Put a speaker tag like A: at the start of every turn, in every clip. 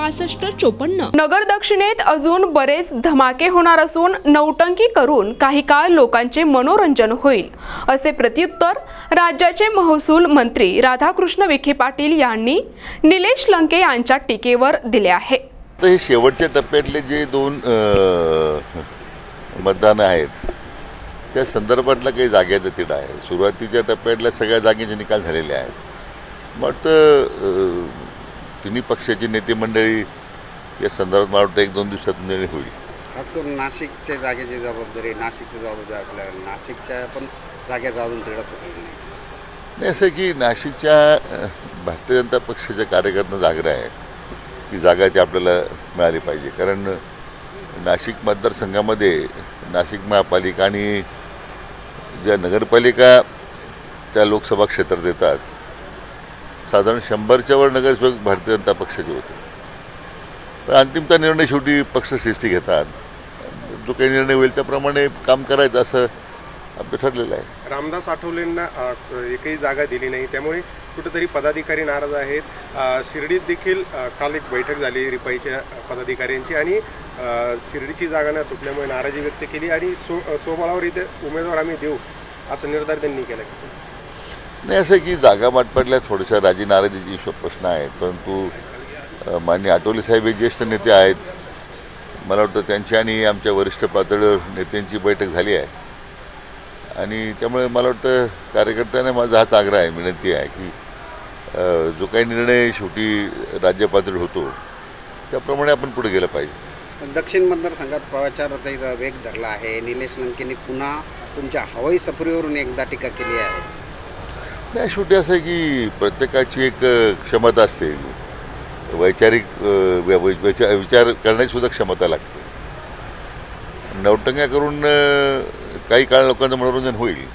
A: पासष्ट चोपन्न. नगर दक्षिणेत अजून बरेच धमाके होणार असून नौटंकी करून काही काळ लोकांचे मनोरंजन होईल असे प्रत्युत्तर राज्याचे महसूल मंत्री राधाकृष्ण विखे पाटील यांनी निलेश लंके यांच्या टीकेवर दिले आहे.
B: हे शेवटच्या टप्प्यातले जे दोन मतदानं आहेत त्या संदर्भातला काही जागेचा तिढा आहे. सुरुवातीच्या टप्प्यातल्या सगळ्या जागेचे निकाल झालेले आहेत. अं, तिन्ही पक्षाची नेते मंडळी या संदर्भात मला वाटतं एक दोन दिवसात निर्णय होईल.
C: खास करून नाशिकच्या जागेची जबाबदारी नाशिकची जबाबदारी आपल्याला नाशिकच्या पण जागेचा अजून तिढा सुटलेला नाही.
B: नाही असं की नाशिकच्या भारतीय जनता पक्षाच्या कार्यकर्त्यांना जागरण आहे ती जागा ती आपल्याला मिळाली पाहिजे. कारण नाशिक मतदारसंघामध्ये नाशिक महापालिका आणि ज्या नगरपालिका त्या लोकसभा क्षेत्रात येतात साधारण शंभरच्या वर नगरसेवक भारतीय जनता पक्षाचे होते. पण अंतिमता निर्णय शेवटी पक्षश्रेष्ठी घेतात? जो काही निर्णय होईल त्याप्रमाणे काम करायचं असं आपलं ठरलेलं आहे.
D: रामदास आठवलेंना एकही जागा दिली नाही. त्यामुळे कुठेतरी पदाधिकारी नाराज आहेत. शिर्डीत देखील काल एक बैठक झाली रिपाईच्या पदाधिकाऱ्यांची आणि शिर्डीची जागा न सुटल्यामुळे नाराजी व्यक्त केली आणि सो सोमळावर सोबळावर इथे उमेदवार आम्ही देऊ असा निर्धार त्यांनी केला.
B: नाही असं की जागा वाटपातल्या थोड्याशा राजी नाराजीची प्रश्न आहेत परंतु मान्य माननीय आठवले साहेब हे ज्येष्ठ नेते आहेत. मला वाटतं त्यांची आणि आमच्या वरिष्ठ पातळीवर नेत्यांची बैठक झाली आहे. आणि त्यामुळे मला वाटतं कार्यकर्त्यांना माझा हाच आग्रह आहे विनंती आहे की जो काही निर्णय शेवटी राज्य पातळीवर होतो त्याप्रमाणे आपण पुढे गेलं पाहिजे.
C: पण दक्षिण मतदारसंघात प्रचाराचाही वेग धरला आहे. निलेश लंकेने पुन्हा तुमच्या हवाई सफरीवरून एकदा टीका केली आहे.
B: नाही शेवटी असं आहे की प्रत्येकाची एक क्षमता असते. वैचारिक वै- विचार करण्याची सुद्धा क्षमता लागते. नवटंग्या करून काही काळ लोकांचं मनोरंजन होईल.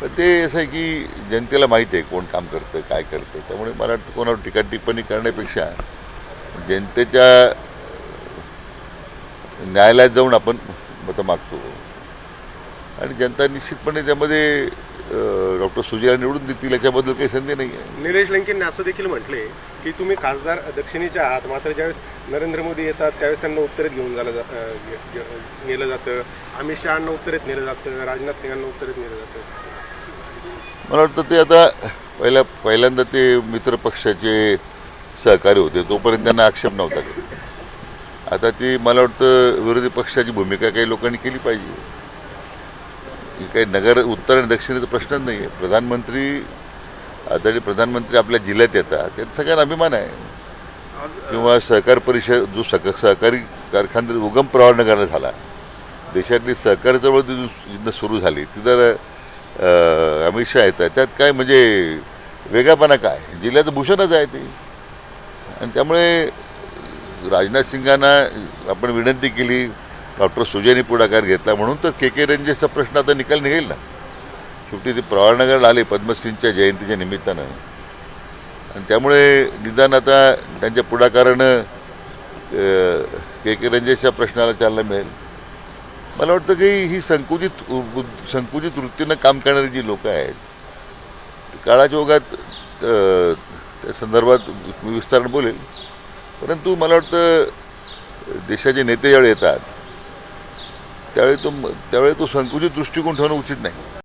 B: पण ते असं आहे की जनतेला माहीत आहे कोण काम करतं काय करतं त्यामुळे मला वाटतं कोणावर टीका टिप्पणी करण्यापेक्षा जनतेच्या न्यायालयात जाऊन आपण मतं मागतो. आणि जनता निश्चितपणे त्यामध्ये डॉक्टर सुजयला निवडून देतील याच्याबद्दल काही संधी नाही आहे.
D: निलेश लंकेंनी असं देखील म्हटले की तुम्ही खासदार दक्षिणेच्या आहात. मात्र ज्यावेळेस नरेंद्र मोदी येतात त्यावेळेस त्यांना उत्तरेत घेऊन झालं नेलं जातं. अमित शहांना उत्तरेत नेलं जातं. राजनाथ सिंगांना उत्तरेत नेलं जातं.
B: मला वाटतं ते आता पहिल्या पहिल्यांदा ते मित्र पक्षाचे सहकारी होते. तोपर्यंत त्यांना आक्षेप नव्हता आता ती मला वाटतं विरोधी पक्षाची भूमिका काही लोकांनी केली पाहिजे. काही नगर उत्तर आणि दक्षिणेचा प्रश्नच नाही आहे प्रधानमंत्री आदरणीय प्रधानमंत्री आपल्या जिल्ह्यात येतात. त्यात सगळ्यांना अभिमान आहे. किंवा सहकार परिषद जो सक सहकारी कारखानदारी उगम प्रवाहनगरला झाला. देशातली सहकार चळवळ जिथं सुरू झाली. ती जर अमित शहा येतात. त्यात काय म्हणजे वेगळापणा काय? जिल्ह्याचं भूषणच आहे ते. आणि त्यामुळे राजनाथ सिंगांना आपण विनंती केली डॉक्टर सुजयने पुढाकार घेतला म्हणून तर के के रेंजेसचा प्रश्न आता निकाल निघेल ना. शेवटी ते प्रवाळनगरला आले पद्मश्रींच्या जयंतीच्या निमित्तानं. आणि त्यामुळे निदान आता त्यांच्या पुढाकारानं के के रंजेशच्या प्रश्नाला चालना मिळेल. मला वाटतं की ही संकुचित संकुचित वृत्तीनं काम करणारी जी लोकं आहेत काळाच्या ओघात त्या संदर्भात मी विस्तारण बोलेल. परंतु मला वाटतं देशाचे नेते ज्यावेळी येतात त्यावेळी तो त्यावेळी तो संकुचित दृष्टिकोन ठेवणं उचित नाही.